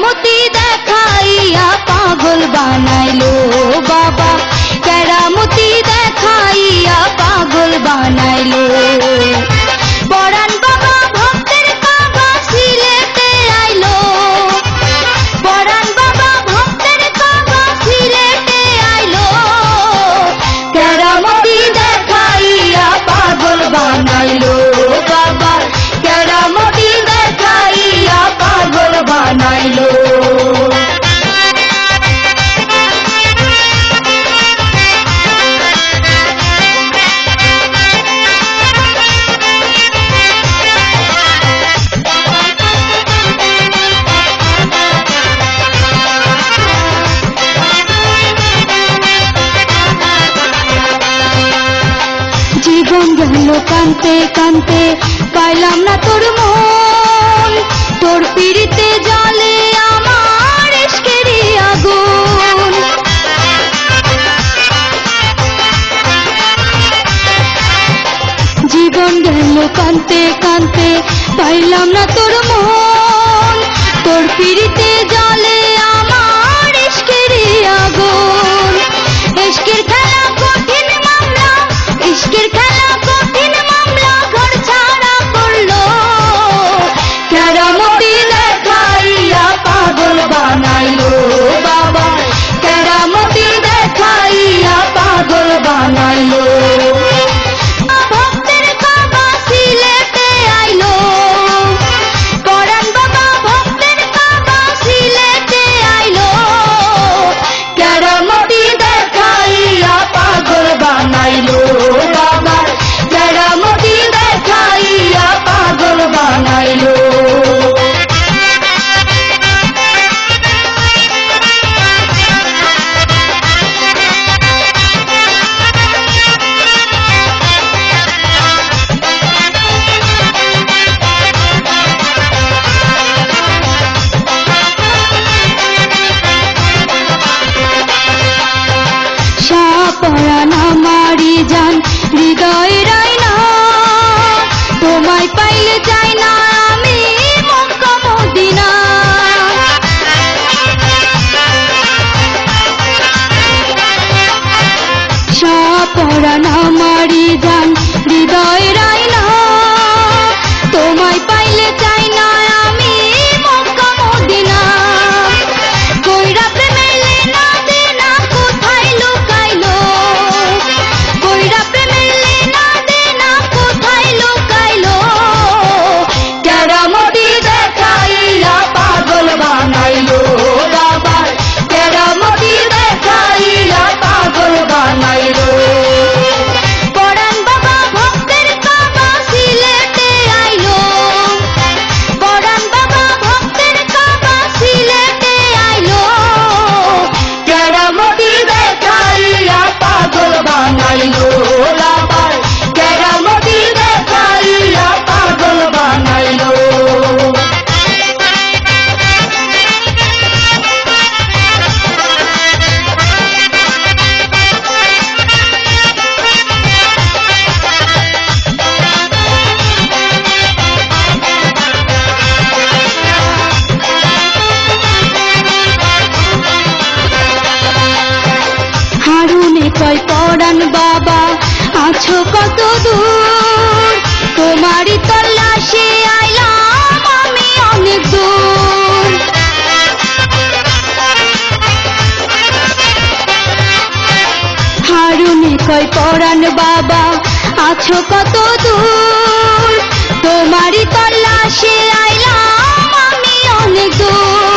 কেরামতি দেখাইয়া পাগল বানাইলো বাবা। কেরামতি দেখাইয়া পাগল বানাইলো। মন গেল কানতে কানতে পাইলাম না তোর মন। তোর পিড়িতে জালে আমার আগুন। জান বাবা, আছো কত দূর? তোমারই তল্লাশে আইলাম আমি অনেক দূর। হারুনি কয় পড়ান বাবা, আছো কত দূর? তোমারই তল্লাশে আইলাম আমি অনেক দূর।